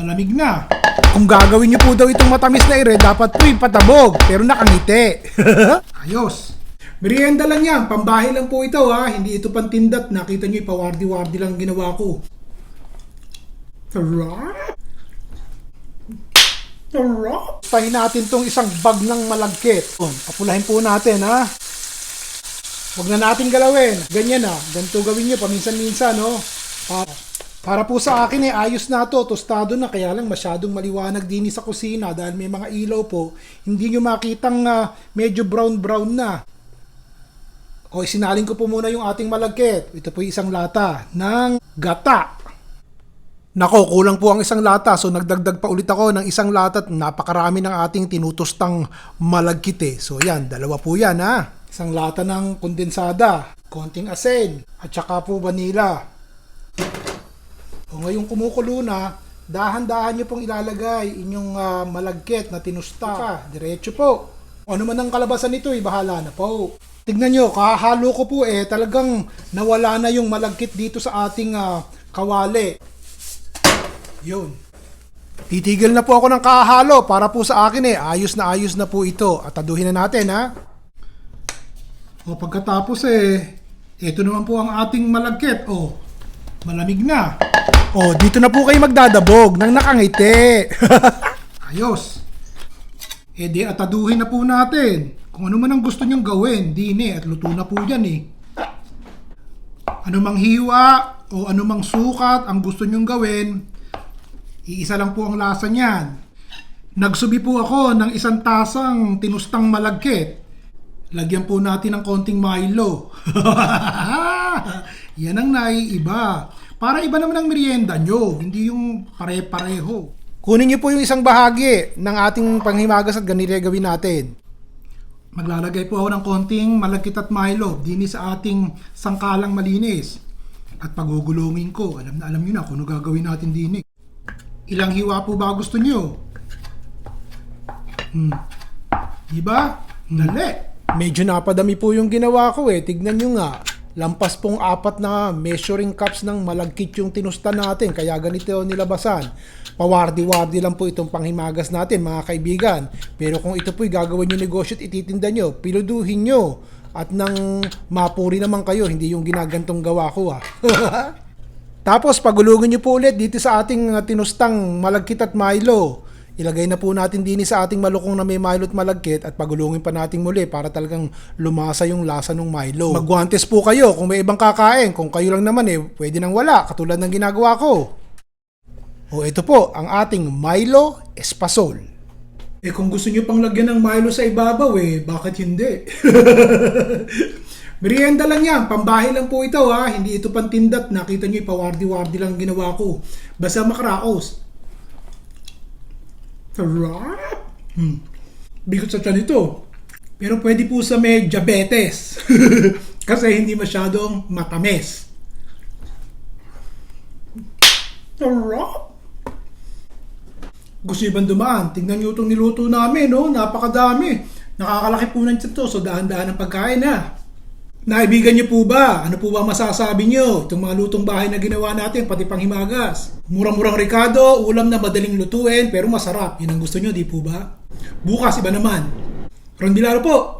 malamig na. Kung gagawin niyo po daw itong matamis na ire, dapat po patabog, pero nakangiti. Ayos. Merienda lang yan, pambahay lang po ito ha, hindi ito pantindat. Nakita niyo, ipawardi-wardi lang ginawa ko. Sarap. Sarap. Pahin natin tong isang bag ng malagkit. Oh, papulahin po natin ha. Huwag na natin galawin. Ganyan na. Ganito gawin nyo paminsan-minsan, no? Para, para po sa akin eh, ayos na to. Tostado na. Kaya lang masyadong maliwanag din sa kusina dahil may mga ilaw po. Hindi nyo makitang ah, medyo brown-brown na. O, isinalin ko po muna yung ating malagkit. Ito po yung isang lata ng gata. Nako, kulang po ang isang lata. So, nagdagdag pa ulit ako ng isang lata at napakarami ng ating tinutustang malagkit eh. So, yan. Dalawa po yan, ha? Isang lata ng kondensada, konting asin, at saka po vanilla. O ngayong kumukulo na, dahan-dahan nyo pong ilalagay inyong ah, malagkit na tinusta. Diretso po. O ano man ang kalabasan nito, eh, bahala na po. Tignan nyo, kahalo ko po eh, talagang nawala na yung malagkit dito sa ating ah, kawali. Yun. Titigil na po ako ng kahalo para po sa akin eh. Ayos na ayos na po ito. At aduhin na natin ha. O pagkatapos eh, ito naman po ang ating malagkit. O, malamig na. O, dito na po kayo magdadabog nang nakangiti. Ayos. E di ataduhin na po natin. Kung ano man ang gusto nyong gawin, dini at luto na po yan eh. Ano mang hiwa o ano mang sukat ang gusto nyong gawin, iisa lang po ang lasa niyan. Nagsubi po ako ng isang tasang tinustang malagkit. Lagyan po natin ng konting Milo. Yan ang naiiba. Para iba naman ang merienda nyo, hindi yung pare-pareho. Kunin niyo po yung isang bahagi ng ating panghimagas at ganito gawin natin. Maglalagay po ako ng konting malagkit at Milo dini sa ating sangkalang malinis. At pagugulungin ko, alam na alam nyo na kung ano gagawin natin dini. Ilang hiwa po ba gusto nyo? Hmm. Diba? Dali. Medyo napadami po yung ginawa ko eh. Tignan nyo nga. Lampas pong apat na measuring cups ng malagkit yung tinusta natin. Kaya ganito nilabasan. Pawardi-wardi lang po itong panghimagas natin mga kaibigan. Pero kung ito po'y gagawin yung negosyo at ititinda nyo, piluduhin nyo. At nang mapuri naman kayo, hindi yung ginagantong gawa ko ah. Tapos pagulungin nyo po ulit dito sa ating uh, tinustang malagkit at Milo. Ilagay na po natin din sa ating malukong na may Milo at malagkit at pagulungin pa natin muli para talagang lumasa yung lasa ng Milo. Magwantes po kayo kung may ibang kakain. Kung kayo lang naman eh, pwede nang wala katulad ng ginagawa ko. O ito po, ang ating Milo Espasol. Eh kung gusto nyo pang lagyan ng Milo sa ibabaw eh, bakit hindi? Merienda lang yan, pambahay lang po ito ha, hindi ito pantindat. Nakita nyo, ipawardi-wardi lang ginawa ko. Basta makaraos. Sarap! Hmm. Bigot sa tiyan ito. Pero pwede po sa may diabetes. Kasi hindi masyadong matamis. Sarap! Gusto nyo bang dumaan? Tingnan nyo itong niluto namin, no? Napakadami. Nakakalaki po ng tiyan to, so dahan-dahan ang pagkain, ha? Naibigan niyo po ba? Ano po ba masasabi niyo? Itong mga lutong bahay na ginawa natin, pati panghimagas. Murang-murang Ricardo, ulam na madaling lutuin, pero masarap. Yun ang gusto niyo, di po ba? Bukas, iba naman. Ron Bilaro po.